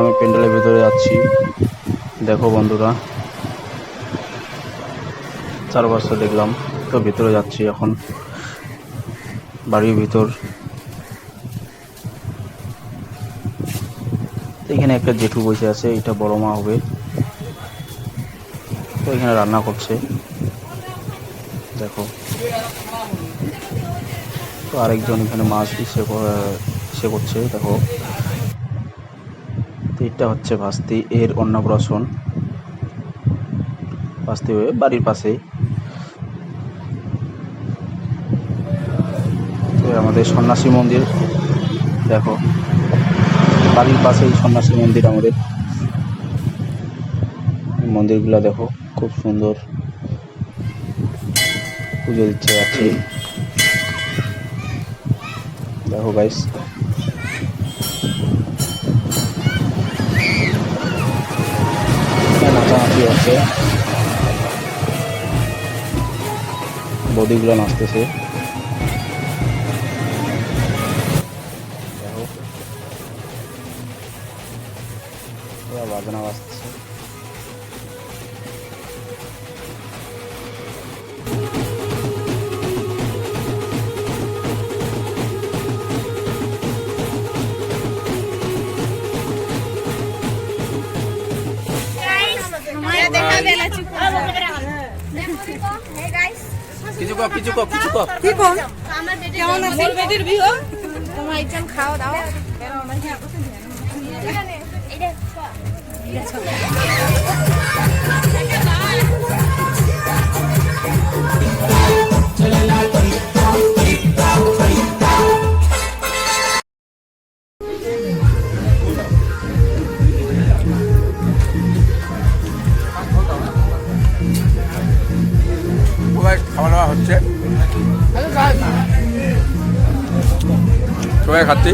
আমি প্যান্ডেলের ভিতরে যাচ্ছি। দেখো বন্ধুরা, চারপাশটা দেখলাম। তো ভিতরে যাচ্ছি এখন। বাড়ির ভিতর। এখানে একটা জেঠু বসে আছে, এটা বড় মা হবে। তো এখানে রান্না করছে। দেখো। তো আরেকজন এখানে মাছ ইসে করছে, দেখো। এটা হচ্ছে ভাস্তি এর অন্নপ্রাশন ভাস্তি হয়ে বাড়ির পাশেই। আমাদের সন্ন্যাসী মন্দির, দেখো। বাড়ির পাশেই সন্ন্যাসী মন্দির আমাদের। মন্দিরগুলো দেখো, খুব সুন্দর। পুজো দিচ্ছে যাচ্ছে। দেখো গাইস হচ্ছে বডিগুলো নাচতেছে। বাজনা বাজতেছে কিছু কো কিছু কো কিছু কো কি কম কেমন আছে বেটির বিহ তোমার একজন খাও দাও সবাই হচ্ছে। সবাই খাচ্ছি।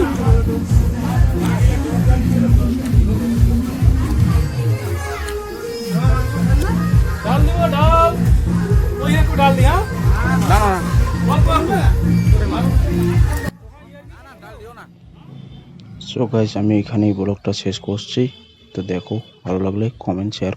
সো গাইস আমি এখানেই ব্লগটা শেষ করছি। তো দেখো ভালো লাগলে কমেন্ট শেয়ার